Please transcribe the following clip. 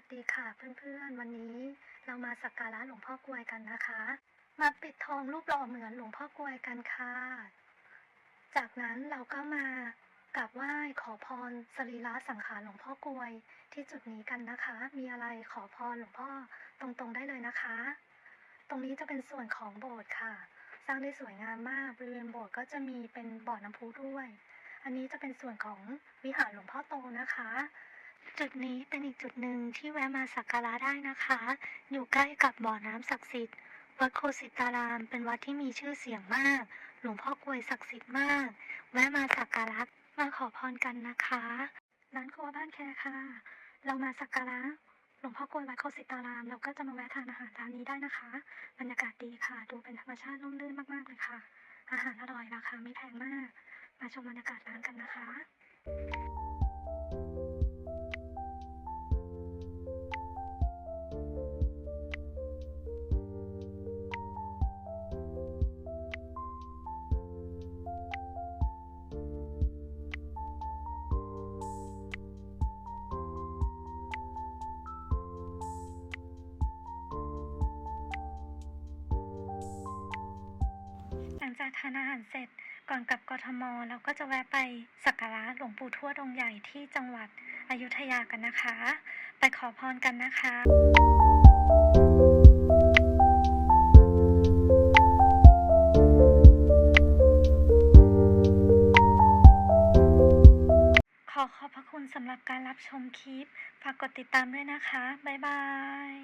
วัสดีค่ะเพื่อนๆ วันนี้เรามาสักการะหลวงพ่อกลวยกันนะคะ มาปิดทองรูปหล่อเหมือนหลวงพ่อกลวยกันค่ะ จากนั้นเราก็มากราบไหว้ขอพรสรีระสังขารหลวงพ่อกลวย ที่จุดนี้กันนะคะ มีอะไรขอพรหลวงพ่อตรงๆได้เลยนะคะ ตรงนี้จะเป็นส่วนของโบสถ์ค่ะ สร้างได้สวยงามมากบริเวณโบสถ์ก็จะมีเป็นบ่อน้ำพุด้วย อันนี้จะเป็นส่วนของวิหารหลวงพ่อโตนะคะ จุดนี้เป็นอีกจุดหนึ่งที่แวะมาสักการะได้นะคะ อยู่ใกล้กับบ่อน้ำศักดิ์สิทธิ์ วัดโคสิตาราม เป็นวัดที่มีชื่อเสียงมาก หลวงพ่อกวยศักดิ์สิทธิ์มาก แวะมาสักการะมาขอพรกันนะคะ ร้านครัวบ้านแคค่ะ เรามาสักการะหลวงพ่อกวยวัดโคสิตาราม เราก็จะมาแวะทานอาหารร้านนี้ได้นะคะ บรรยากาศดีค่ะ ดูเป็นธรรมชาติร่มรื่นมากๆเลยค่ะ อาหารอร่อยราคาไม่แพงมาก มาชมบรรยากาศร้านกันนะคะ ทานอาหารเสร็จ ก่อนกลับกทม เราก็จะแวะไปสักการะหลวงปู่ทวดองค์ใหญ่ที่จังหวัดอยุธยากันนะคะ ไปขอพรกันนะคะขอขอบพระคุณสำหรับการรับชมคลิป ฝากกดติดตามด้วยนะคะ บ๊ายบาย